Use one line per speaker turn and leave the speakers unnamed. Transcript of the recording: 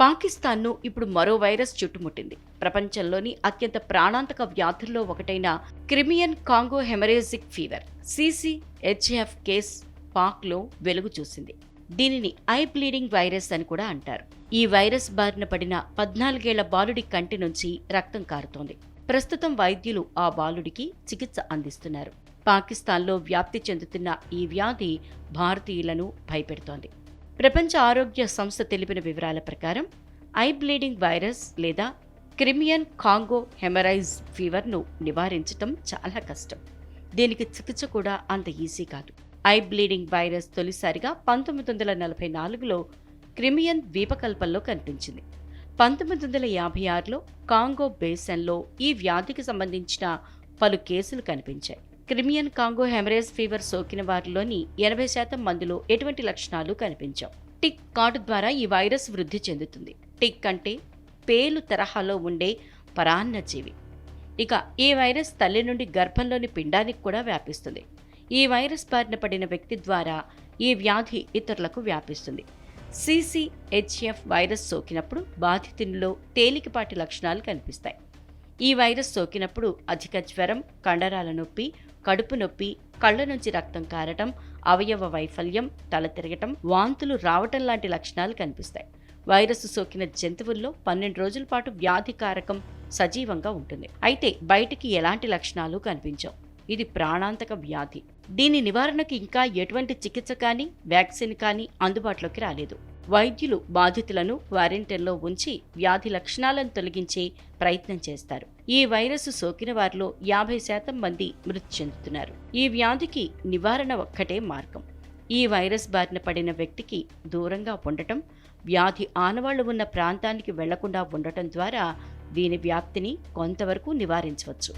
పాకిస్తాన్ను ఇప్పుడు మరో వైరస్ చుట్టుముట్టింది. ప్రపంచంలోని అత్యంత ప్రాణాంతక వ్యాధుల్లో ఒకటైన Crimean Congo haemorrhagic fever C C H F case పాక్లో వెలుగు చూసింది. దీనిని ఐ బ్లీడింగ్ వైరస్ అని కూడా అంటారు. ఈ వైరస్ బారిన పడిన పద్నాలుగేళ్ళ బాలుడి కంటి నుంచి రక్తం కారుతోంది. ప్రస్తుతం వైద్యులు ఆ బాలుడికి చికిత్స అందిస్తున్నారు. పాకిస్తాన్లో వ్యాప్తి చెందుతున్న ఈ వ్యాధి భారతీయులను భయపెడుతోంది. ప్రపంచ ఆరోగ్య సంస్థ తెలిపిన వివరాల ప్రకారం ఐ బ్లీడింగ్ వైరస్ లేదా క్రిమియన్ కాంగో హెమరైజ్ ఫీవర్ను నివారించటం చాలా కష్టం. దీనికి చికిత్స కూడా అంత ఈజీ కాదు. ఐ బ్లీడింగ్ వైరస్ తొలిసారిగా పంతొమ్మిది వందల నలభై నాలుగులో క్రిమియన్ ద్వీపకల్పంలో కనిపించింది. పంతొమ్మిది వందల యాభై ఆరులో కాంగో బేసన్లో ఈ వ్యాధికి సంబంధించిన పలు కేసులు కనిపించాయి. క్రిమియన్ కాంగో హెమరేజ్ ఫీవర్ సోకిన వారిలోని ఎనభై శాతం మందిలో ఎటువంటి లక్షణాలు కనిపించావు. టిక్ కార్డు ద్వారా ఈ వైరస్ వృద్ధి చెందుతుంది. టిక్ అంటే పేలు తరహాలో ఉండే పరాన్నజీవి ఇక ఈ వైరస్ తల్లి నుండి గర్భంలోని పిండానికి కూడా వ్యాపిస్తుంది. ఈ వైరస్ బారిన పడిన వ్యక్తి ద్వారా ఈ వ్యాధి ఇతరులకు వ్యాపిస్తుంది. సిసిహెచ్ఎఫ్ వైరస్ సోకినప్పుడు బాధితునిలో తేలికపాటి లక్షణాలు కనిపిస్తాయి. ఈ వైరస్ సోకినప్పుడు అధిక జ్వరం కండరాల నొప్పి కడుపు నొప్పి కళ్ళ నుంచి రక్తం కారటం అవయవ వైఫల్యం తల తిరగటం వాంతులు రావటం లాంటి లక్షణాలు కనిపిస్తాయి. వైరస్ సోకిన జంతువుల్లో పన్నెండు రోజుల పాటు వ్యాధి కారకం సజీవంగా ఉంటుంది. అయితే బయటికి ఎలాంటి లక్షణాలు కనిపించవు? ఇది ప్రాణాంతక వ్యాధి. దీని నివారణకు ఇంకా ఎటువంటి చికిత్స కానీ వ్యాక్సిన్ కానీ అందుబాటులోకి రాలేదు. వైద్యులు బాధితులను క్వారంటైన్లో ఉంచి వ్యాధి లక్షణాలను తొలగించే ప్రయత్నం చేస్తారు. ఈ వైరస్ సోకిన వారిలో యాభై శాతం మంది మృతి చెందుతున్నారు. ఈ వ్యాధికి నివారణ ఒక్కటే మార్గం. ఈ వైరస్ బారిన పడిన వ్యక్తికి దూరంగా ఉండటం వ్యాధి ఆనవాళ్ళు ఉన్న ప్రాంతానికి వెళ్ళకుండా ఉండటం ద్వారా దీని వ్యాప్తిని కొంతవరకు నివారించవచ్చు.